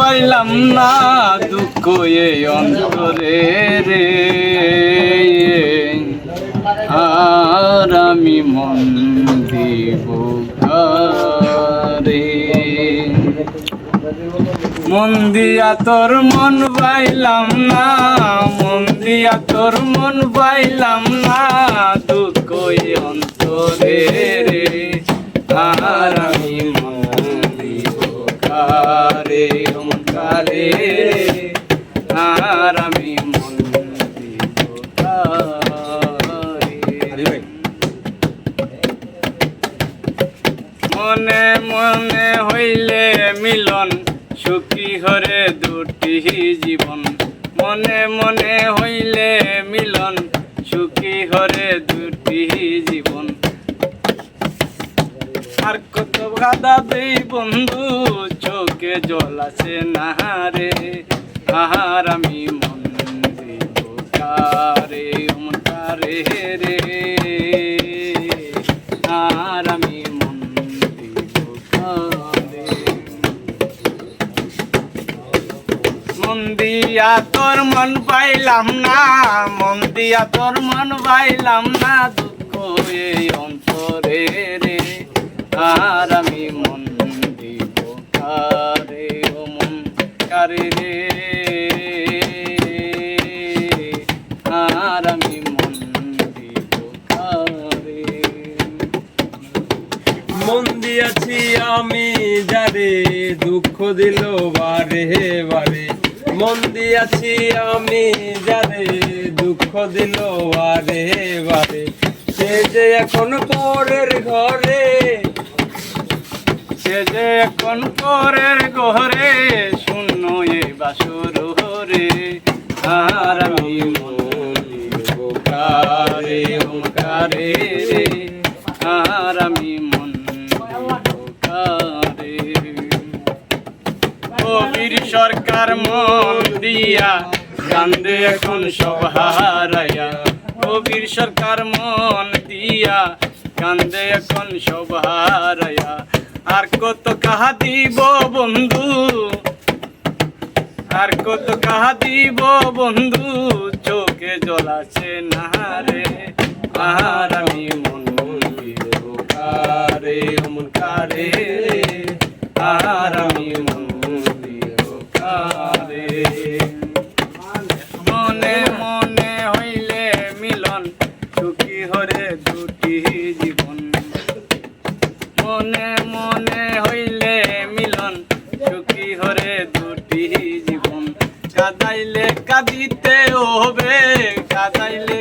পাইলাম না দুঃখ এ অন্তরে রে। আর আমি মন দিব রে মন দিয়া তোর মন পাইলাম না, মন দিয়া তোর মন পাইলাম না দুঃখ অন্তরে রে। আর আর আমি মন মনে মনে হইলে মিলন, সুখী হরে দুটি জীবন। মনে মনে হইলে মিলন বন্ধু, চোখে জল আছে না রে। আহার আমি মন দিব কারে, মন রে। আর আমি মন দিব মন দিয়া তোর মন পাইলাম না, মন দিয়া তোর মন পাইলাম না কারে রে আর আমি মন দিব কারে? মন দিয়াছি আমি যারে, দুঃখ দিল বারে বারে। মন দিয়াছি আমি যারে, দুঃখ দিল বারে বারে। সে যে এখন পরের ঘরে যে এখন পরের ঘরে শূন্য এ বাসুর রে আর আমি কারে ওমকারে রে আর আমি মন কবির সরকার মন দিয়া কান্দে এখন সব হারাইয়া। কবির সরকার মন দিয়া কান্দে এখন সব হারাইয়া। আর কত কাহা দিব বন্ধু? আর কত কাহা দিব বন্ধু? চোখে জলাছে না রে? আর আমি মন কারে মন কারে আর আমি মন কারে মনে মনে হইলে মিলন, সুখী হরে দুটি। সুখী হরে দুটি জীবন? কাদাইলে কাঁদিতে হবে কাদাইলে